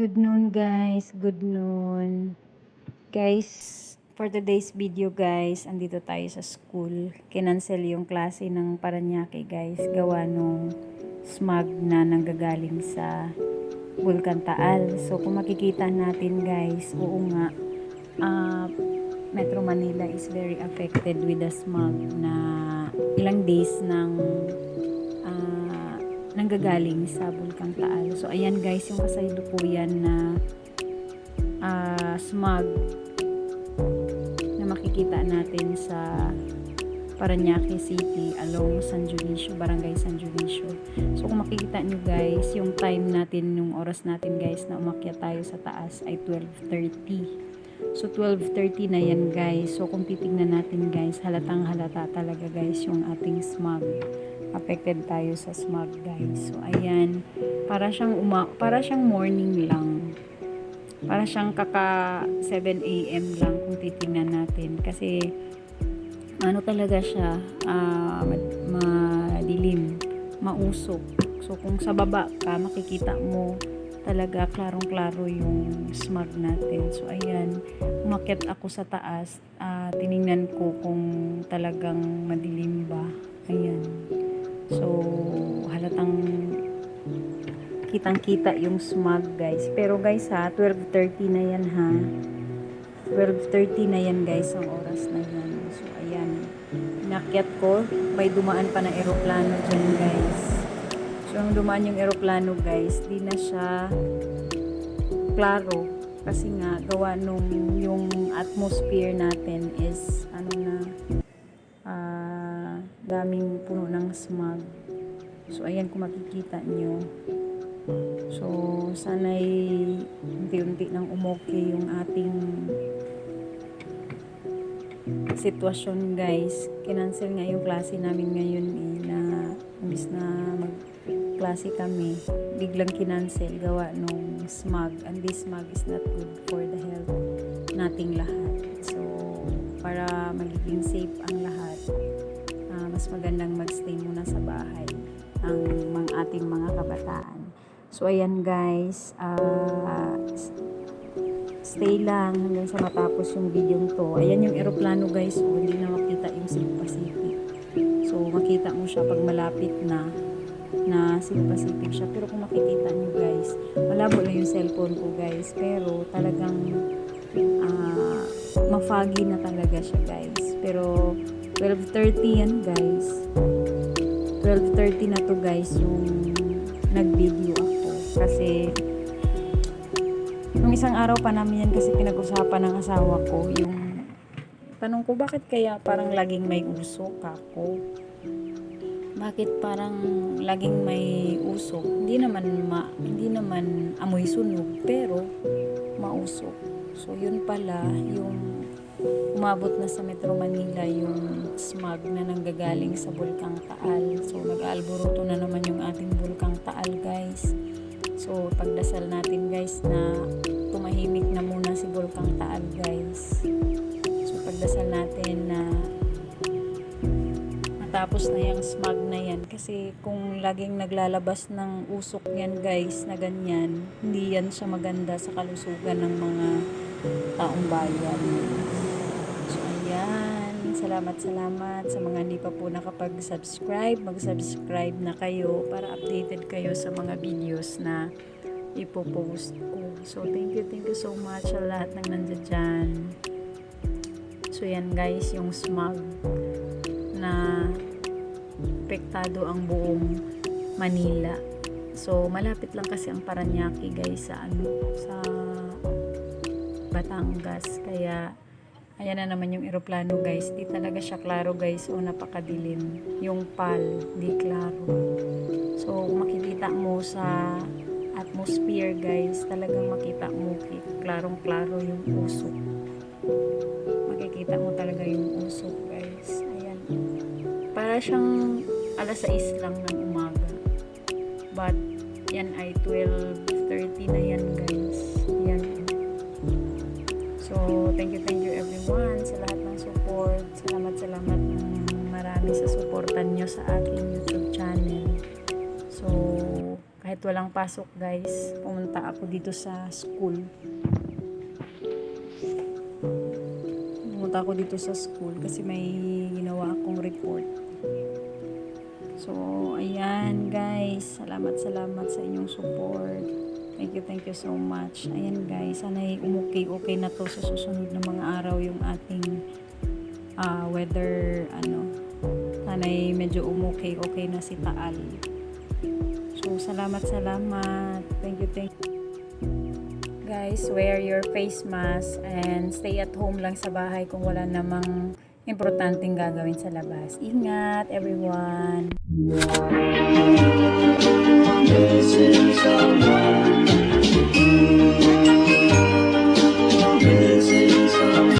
Good noon guys, good noon. Guys, for today's video guys, andito tayo sa school. Kinancel yung klase ng Paranaque guys, gawa nung smog na nanggagaling sa Vulcan Taal. So kung makikita natin guys, oo nga, ah, Metro Manila is very affected with the smog na ilang days ng nanggagaling sa Bulkang Taal. So, ayan guys, yung kasalukuyan na ah, smog na makikita natin sa Paranaque City along San Dionisio, Barangay San Dionisio. So, kung makikita nyo guys, yung time natin, yung oras natin guys na umakyat tayo sa taas ay 12.30. So, 12.30 na yan guys. So, kung titignan natin guys, halatang halata talaga guys yung ating smog affected tayo sa smog guys. So ayan, para siyang uma para siyang morning lang. Para siyang kaka 7 AM lang kung titingnan natin kasi ano talaga siya, mad- madilim, mausok. So kung sa baba ka, makikita mo talaga klarong-klaro yung smog natin. So ayan, umakyat ako sa taas, ah, tiningnan ko kung talagang madilim ba. Ayan. So, halatang kitang-kita yung smog, guys. Pero guys ha, 12.30 na yan ha. 12.30 na yan guys, ang oras na yan. So, ayan. Inakyat ko, may dumaan pa na eroplano dyan guys. So, nung dumaan yung eroplano guys, di na siya klaro. Kasi nga, gawa nung yung atmosphere natin is, ano na, ah, daming puno ng smog. So, ayan kung makikita nyo. So, sana'y unti-unti nang umuki yung ating sitwasyon guys. Kinancel nga yung klase namin ngayon eh, na imbis na mag-klase kami, biglang kinancel gawa nung smog. And this smog is not good for the health nating lahat. So, para magiging safe ang lahat, ah, mas magandang magstay muna sa bahay ang mga ating mga kabataan. So, ayan guys, s- stay lang hanggang sa matapos yung video to. Ayan yung eroplano guys, oh, hindi na makita yung Cebu Pacific. So, makita mo siya pag malapit na na Cebu Pacific siya. Pero kung makikita nyo guys, malabo lang yung cellphone ko guys. Pero talagang ah, mafoggy na talaga siya guys. Pero 12.30 yan guys. 12.30 na to guys yung nag-video ako. Kasi nung isang araw pa namin yan kasi pinag-usapan ng asawa ko yung tanong ko bakit kaya parang laging may usok ako bakit parang laging may usok hindi naman ma, hindi naman amoy sunog pero mausok so yun pala yung umabot na sa Metro Manila yung smog na nanggagaling sa Bulkang Taal. So, nag-aalburuto na naman yung ating Bulkang Taal, guys. So, pagdasal natin, guys, na tumahimik na muna si Bulkang Taal, guys. So, pagdasal natin na matapos na yung smog na yan. Kasi kung laging naglalabas ng usok yan, guys, na ganyan, hindi yan siya maganda sa kalusugan ng mga taong bayan. So, ayan. Salamat, salamat sa mga hindi pa po nakapag-subscribe. Mag-subscribe na kayo para updated kayo sa mga videos na ipopost ko. So, thank you, thank you so much sa lahat ng nandiyan dyan. So, yan guys, yung smog na apektado ang buong Manila. So, malapit lang kasi ang Paranaque guys sa ano, sa Batangas. Kaya, ayan na naman yung eroplano guys. Di talaga siya klaro guys. O napakadilim. Yung pal, di klaro. So, makikita mo sa atmosphere guys, talagang makita mo klarong-klaro yung usok. Makikita mo talaga yung usok guys. Siyang alas 6 lang ng umaga. But, yan ay 12.30 na yan guys. Yan. So, thank you, thank you everyone sa lahat ng support. Salamat, salamat marami sa supportan nyo sa aking YouTube channel. So, kahit walang pasok guys, pumunta ako dito sa school. Pumunta ako dito sa school kasi may ginawa akong report. So, ayan guys, salamat salamat sa inyong support. Thank you, thank you so much. Ayan guys, sana'y umukay-okay na to sa susunod na mga araw yung ating ah, weather, ano, sana'y medyo umukay-okay na si Taal. So, salamat, salamat. Thank you, thank you. Guys, wear your face mask and stay at home lang sa bahay kung wala namang importanteng gagawin sa labas. Ingat, everyone! This is